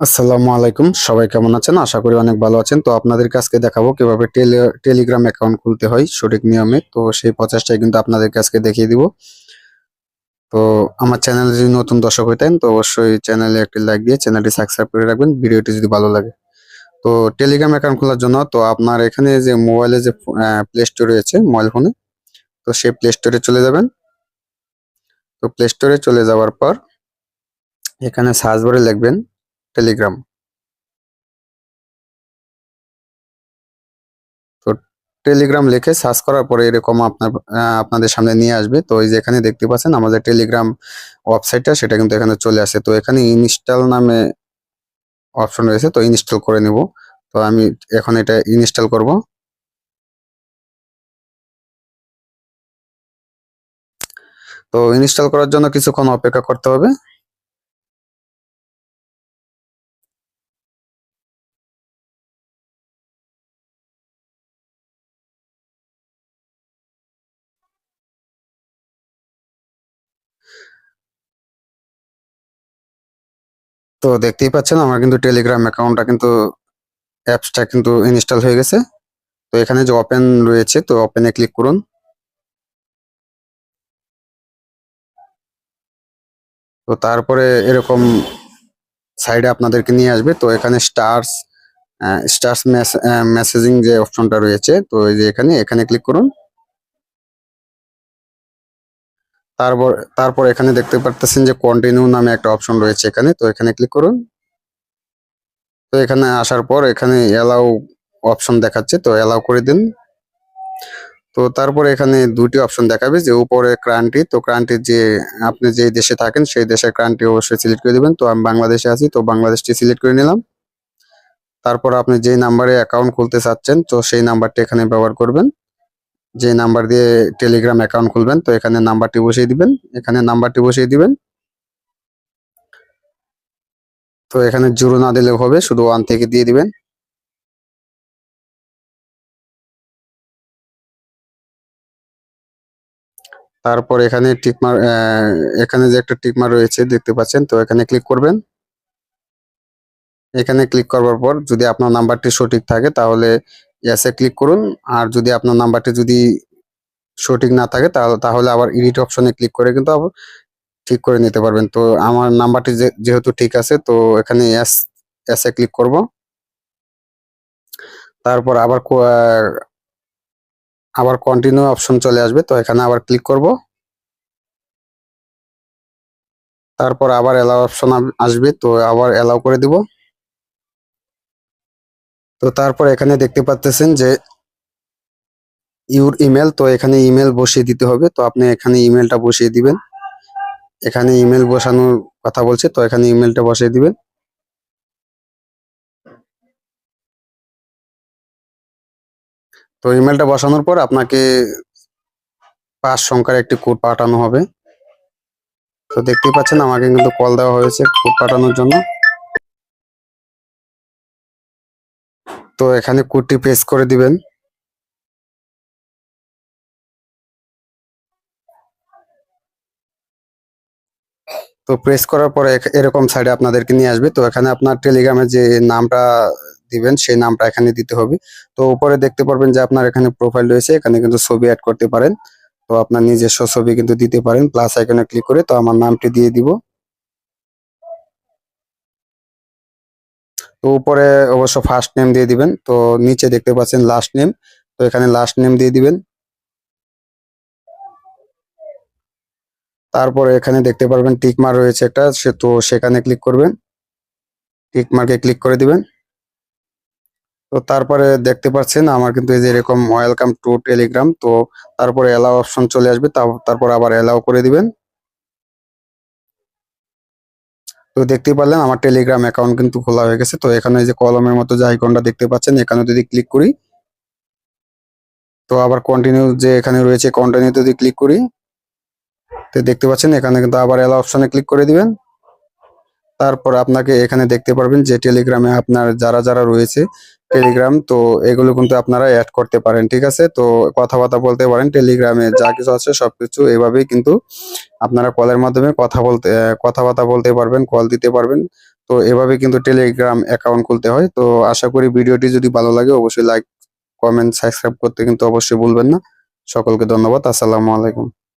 আসসালামু আলাইকুম। সবাই কেমন আছেন? আশা করি অনেক ভালো আছেন। তো আপনাদের আজকে দেখাবো কীভাবে টেলি, টেলিগ্রাম অ্যাকাউন্ট খুলতে হয় সঠিক নিয়মে। তো সেই প্রচেষ্টাই কিন্তু আপনাদের আজকে দেখিয়ে দিব। তো আমার চ্যানেলে যদি নতুন দর্শক হইতেন তো অবশ্যই চ্যানেলে একটি লাইক দিয়ে চ্যানেলটি সাবস্ক্রাইব করে রাখবেন। ভিডিওটি যদি ভালো লাগে। তো টেলিগ্রাম অ্যাকাউন্ট খোলার জন্য, তো আপনার এখানে যে মোবাইলে যে প্লে স্টোর রয়েছে মোবাইল ফোনে, তো সেই প্লে স্টোরে চলে যাবেন। তো প্লে স্টোরে চলে যাওয়ার পর এখানে সার্চ বারে লিখবেন টেলিগ্রাম। তো টেলিগ্রাম লিখে সার্চ করার পরে এরকম আপনার আপনাদের সামনে নিয়ে আসবে। তো এই যে এখানে দেখতে পাচ্ছেন আমাদের টেলিগ্রাম ওয়েবসাইটটা, সেটা কিন্তু এখানে চলে আসে। তো এখানে ইনস্টল নামে অপশন রয়েছে, তো ইনস্টল করে নিব। তো আমি এখন এটা ইনস্টল করব। তো ইনস্টল করার জন্য কিছুক্ষণ অপেক্ষা করতে হবে। তো দেখতেই পাচ্ছেন, আমার কিন্তু টেলিগ্রাম অ্যাকাউন্টটা কিন্তু অ্যাপসটা কিন্তু ইনস্টল হয়ে গেছে। তো এখানে যে ওপেন রয়েছে, তো ওপেনে ক্লিক করুন। তো তারপরে এরকম সাইডে আপনাদেরকে নিয়ে আসবে। তো এখানে স্টার্স স্টার্স মেসেজিং যে অপশনটা রয়েছে, তো এই যে এখানে এখানে ক্লিক করুন। তারপর তারপর এখানে দেখতে পারতেছেন যে কন্টিনিউ নামে একটা অপশন রয়েছে এখানে। তো এখানে ক্লিক করুন। তো এখানে আসার পর এখানে অ্যালাউ অপশন দেখাচ্ছে, তো অ্যালাউ করে দিন। তো তারপর এখানে দুটি অপশন দেখাবে যে উপরে ক্রান্তি তো ক্রান্তির যে আপনি যে দেশে থাকেন, সেই দেশের ক্রান্তি অবশ্যই সিলেক্ট করে দিবেন। তো আমি বাংলাদেশে আছি, তো বাংলাদেশটি সিলেক্ট করে নিলাম। তারপর আপনি যে নাম্বারে অ্যাকাউন্ট খুলতে চাচ্ছেন, তো সেই নাম্বারটি এখানে ব্যবহার করবেন। যে নাম্বার দিয়ে টেলিগ্রাম অ্যাকাউন্ট খুলবেন, তো এখানে নাম্বারটি বসিয়ে দিবেন, এখানে নাম্বারটি বসিয়ে দিবেন। তো এখানে জিরো না দিলেও হবে, শুধু ওয়ান থেকে দিয়ে দিবেন। তারপর এখানে টিকমার এখানে যে একটা টিকমার রয়েছে, দেখতে পাচ্ছেন, তো এখানে ক্লিক করবেন। এখানে ক্লিক করবার পর যদি আপনার নাম্বারটি সঠিক থাকে, তাহলে ইয়াসে ক্লিক করুন। আর যদি আপনার নাম্বারটি যদি সঠিক না থাকে, তাহলে আবার এডিট অপশনে ক্লিক করে কিন্তু আবার ঠিক করে নিতে পারবেন। তো আমার নাম্বারটি যেহেতু ঠিক আছে, তো এখানে এস এসে ক্লিক করব। তারপর আবার আবার কন্টিনিউ অপশন চলে আসবে, তো এখানে আবার ক্লিক করব। তারপর আবার এলাও অপশন আসবে, তো আবার এলাও করে দিব। তো তারপর এখানে দেখতে পাচ্তেছেন যে ইউর ইমেল, তো এখানে ইমেল বসিয়ে দিতে হবে। তো আপনি এখানে ইমেলটা বসিয়ে দিবেন। এখানে ইমেল বসানোর কথা বলছে, তো এখানে ইমেলটা বসিয়ে দিবেন। তো ইমেলটা বসানোর পর আপনাকে পাঁচ সংখ্যার একটি কোড পাঠানো হবে। তো দেখতেই পাচ্ছেন, আমাকে কিন্তু কল দেওয়া হয়েছে কোড পাঠানোর জন্য। তো এখানে কোডটি পেস্ট করে দিবেন। তো প্রেস করার পরে এরকম সাইডে আপনাদেরকে নিয়ে আসবে। তো এখানে আপনার টেলিগ্রামে যে নামটা দিবেন, সেই নামটা এখানে দিতে হবে। তো উপরে দেখতে পারবেন যে আপনার এখানে প্রোফাইল রয়েছে। এখানে কিন্তু ছবি অ্যাড করতে পারেন। তো আপনার নিজস্ব ছবি কিন্তু দিতে পারেন। প্লাস আইকনে ক্লিক করে তো আমার নামটি দিয়ে দিব। তো উপরে অবশ্য ফার্স্ট নেম দিয়ে দিবেন। তো নিচে দেখতে পাচ্ছেন লাস্ট নেম তো এখানে লাস্ট নেম দিয়ে দিবেন। তারপরে এখানে দেখতে পারবেন টিক মার রয়েছে একটা, সে তো সেখানে ক্লিক করবেন। টিক মার্কে ক্লিক করে দিবেন। তো তারপরে দেখতে পাচ্ছেন আমার কিন্তু এই যে এরকম ওয়েলকাম টু টেলিগ্রাম তো তারপরে এলাও অপশন চলে আসবে তারপর আবার এলাও করে দিবেন। তো দেখতে পারলেন, আমার টেলিগ্রাম অ্যাকাউন্ট কিন্তু খোলা হয়ে গেছে। তো এখানে যে কলমের মতো যে আইকনটা দেখতে পাচ্ছেন, এখানে যদি ক্লিক করি, তো আবার কন্টিনিউ যে এখানে রয়েছে কন্টিনিউ যদি ক্লিক করি, তো দেখতে পাচ্ছেন, এখানে কিন্তু আবার এলা অপশনে ক্লিক করে দিবেন। তারপর আপনাকে এখানে দেখতে পারবেন যে টেলিগ্রামে আপনার যারা যারা রয়েছে টেলিগ্রাম তো এগুলো কিন্তু আপনারা অ্যাড করতে পারেন, ঠিক আছে? তো কথাবার্তা বলতে পারেন টেলিগ্রামে যা কিছু আছে সবকিছু এভাবেই কিন্তু আপনারা কলের মাধ্যমে কথা বলতে, কথাবার্তা বলতে পারবেন কল দিতে পারবেন। তো এভাবে কিন্তু টেলিগ্রাম অ্যাকাউন্ট খুলতে হয়। তো আশা করি ভিডিওটি যদি ভালো লাগে, অবশ্যই লাইক কমেন্ট সাবস্ক্রাইব করতে কিন্তু অবশ্যই ভুলবেন না। সকলকে ধন্যবাদ। আসসালামু আলাইকুম।